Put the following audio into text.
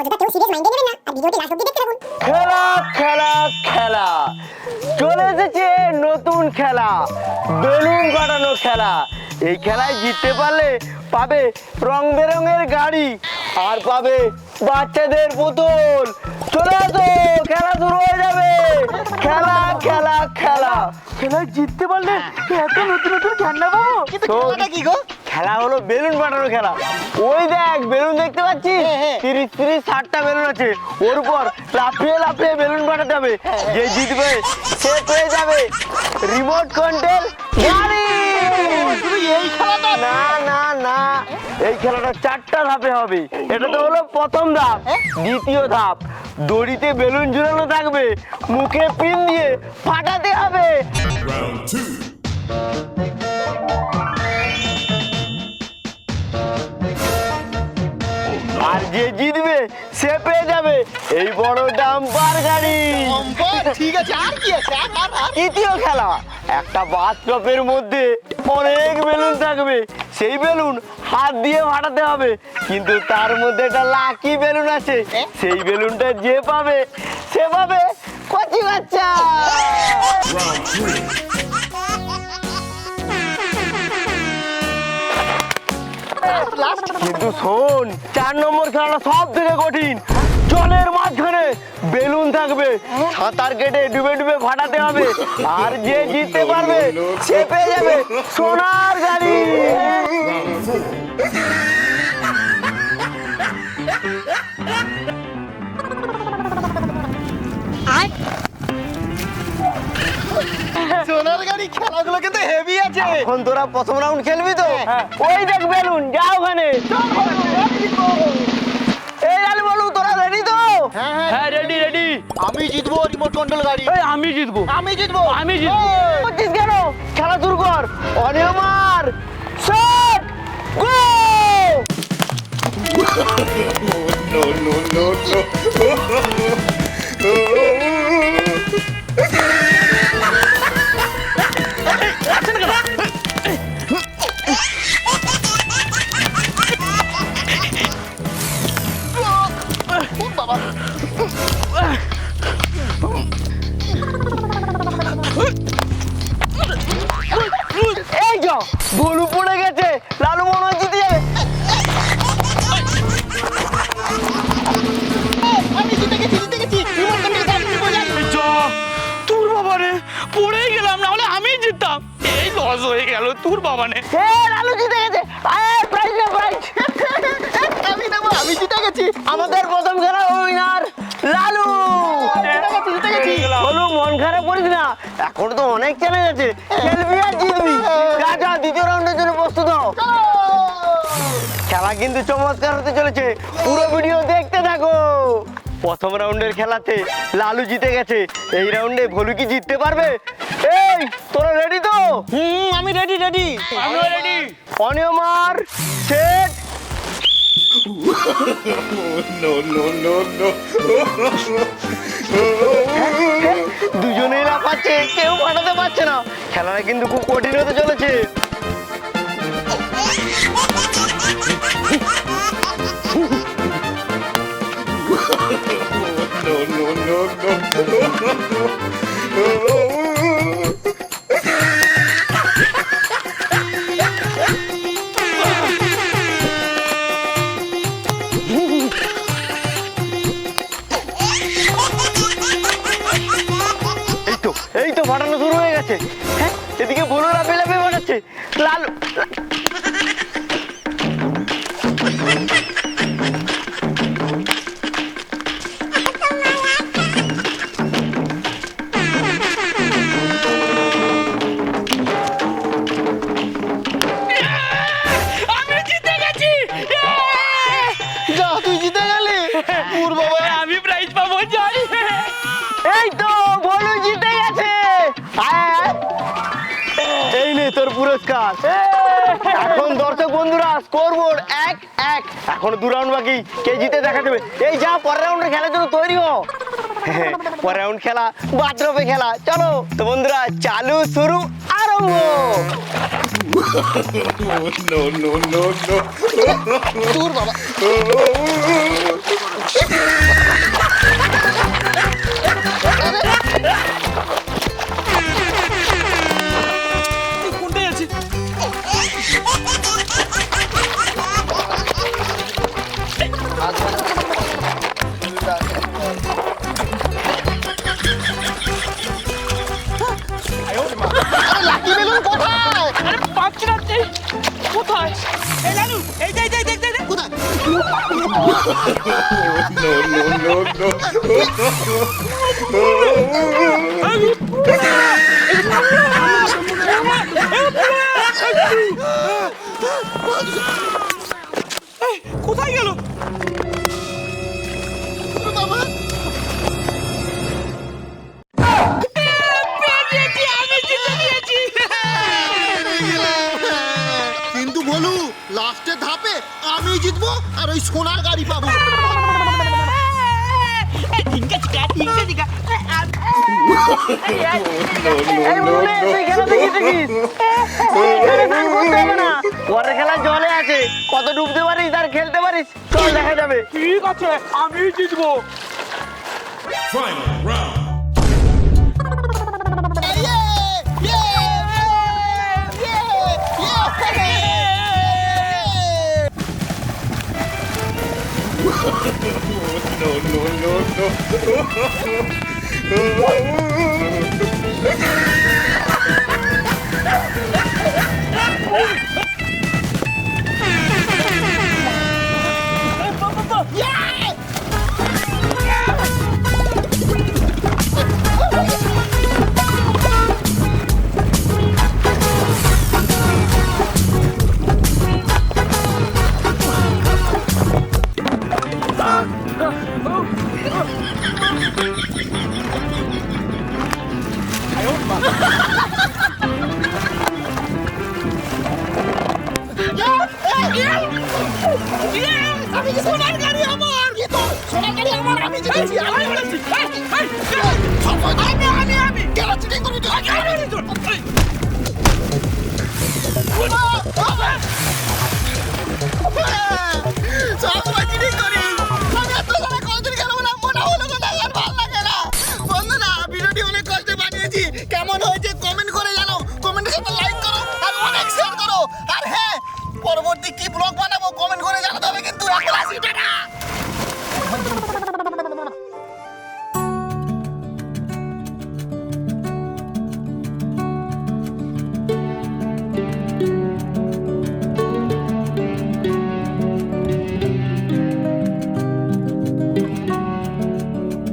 ভিডিওটি লাস্ট অবধি দেখতে থাকুন। খেলা খেলা খেলা। চলে এসেছে নতুন খেলা। বেলুন কাটানো খেলা। এই খেলায় জিততে পারলে পাবে রং বেরঙের গাড়ি আর পাবে বাচ্চাদের বোতল চলে আসো খেলা শুরু হয়ে যাবে। খেলা খেলা খেলা। খেলায় জিততে পারলে এত নতুন নতুন খেলনা পাবো? খেলাটা কি গো? খেলা হলো বেলুন ফাটানো খেলা। ওই দেখ বেলুন দেখতে পাচ্ছিস? তিরিশ তিরিশ ষাটটা বেলুন আছে। ওর উপর লাফিয়ে লাফিয়ে বেলুন ফাটাতে হবে। যে জিতবে সে পেয়ে যাবে রিমোট কন্ট্রোল গাড়ি। শুধু এই খেলাটা না না না। এই খেলাটা চারটা ধাপে হবে। এটা তো হলো প্রথম ধাপ দ্বিতীয় ধাপ। দড়িতে বেলুন ঝুলানো থাকবে। মুখে পিন দিয়ে ফাটাতে হবে। আর যে জিতবে সে পেয়ে যাবে। এই বড় ডাম্পার গাড়ি ঠিক আছে আর কি আছে? তৃতীয় খেলা। একটা বাথটপের মধ্যে অনেক বেলুন থাকবে। সেই বেলুন হাত দিয়ে ফাটাতে হবে। কিন্তু তার মধ্যে একটা লাকি বেলুন আছে। সেই বেলুনটা যে পাবে সে পাবে কচি বাচ্চা। কিন্তু শোন চার নম্বর খেলাটা সব থেকে কঠিন। জলের মাঝখানে বেলুন থাকবে সাঁতার কেটে ডুবে ডুবে ফাটাতে হবে আর যে জিততে পারবে সে পেয়ে যাবে সোনার গাড়ি। সোনার গাড়ি খেলাগুলো কিন্তু হেভি আছে এখন তোরা প্রথম রাউন্ড খেলবি তো ওই দেখ বেলুন যা ওখানে এই লালু বলু তোরা রেডি তো হ্যাঁ হ্যাঁ হ্যাঁ রেডি রেডি আমি জিতবো রিমোট কন্ট্রোল গাড়ি এই আমি জিতবো আমি জিতবো আমি জিতবো করছিস কেন খেলা শুরু কর অনিয়মার shot go No, no, no, no. এই যা ভুলু পড়ে গেছে। লালু মনে হয় জিতে আমি গেছি গেছি। তোর বাবানে পড়েই গেলাম না হলে আমি জিততাম। এই লস হয়ে গেল তোর বাবানে। এ লালু জিতে গেছে। আয় প্রাইজ না প্রাইজ আমি দেবো আমি জিতে গেছি। আমাদের প্রথম খেলা উইনার লালু! বলু মন খারাপ করিস না। এখন তো অনেক চ্যালেঞ্জ আছে। খেলবি আর জিতবি। যা যা দ্বিতীয় রাউন্ডের জন্য প্রস্তুত হও। খেলা কিন্তু চমৎকার হতে চলেছে। পুরো ভিডিও দেখতে থাকো। প্রথম রাউন্ডের খেলাতে লালু জিতে গেছে। এই রাউন্ডে ভলু কি জিততে পারবে? এই তোরা রেডি তো? হুম আমি রেডি রেডি আমিও ready অনিয়মার set No, no, no, no. দুজনেই লাফাচ্ছে কেউ ফাটাতে পারছে না খেলাটা কিন্তু খুব কঠিন হতে চলেছে No, no, no, no. হয়ে এদিকে লাফে লাফে ফাটাচ্ছে লাল তোর পুরস্কার। এখন দর্শক বন্ধুরা স্কোর বোর্ড এক এক। এখন দু রাউন্ড বাকি কে জিতে দেখা যাবে এই যা পরের রাউন্ডের খেলার জন্য তৈরি হো পরের রাউন্ড খেলা বাথরুমে খেলা। চলো তো বন্ধুরা চালু শুরু আরম্ভ। No, no, no, no. তোর বাবা। এই লালু এই যে এই যে, এই যে, এই যে। কোথায় No, no, no, no. এই, কোথায় গেল ধাপে আমি জিতবো আর ওই সোনার গাড়ি পাবো পরের খেলা জলে আছে কত ডুবতে পারিস আর খেলতে পারিস চল দেখা যাবে ঠিক আছে আমি জিতবো Final round. No, no, no, no. আমি যে সোনার গাড়ি আমার কি তো সোনার গাড়ি আমার আমি জিতেছি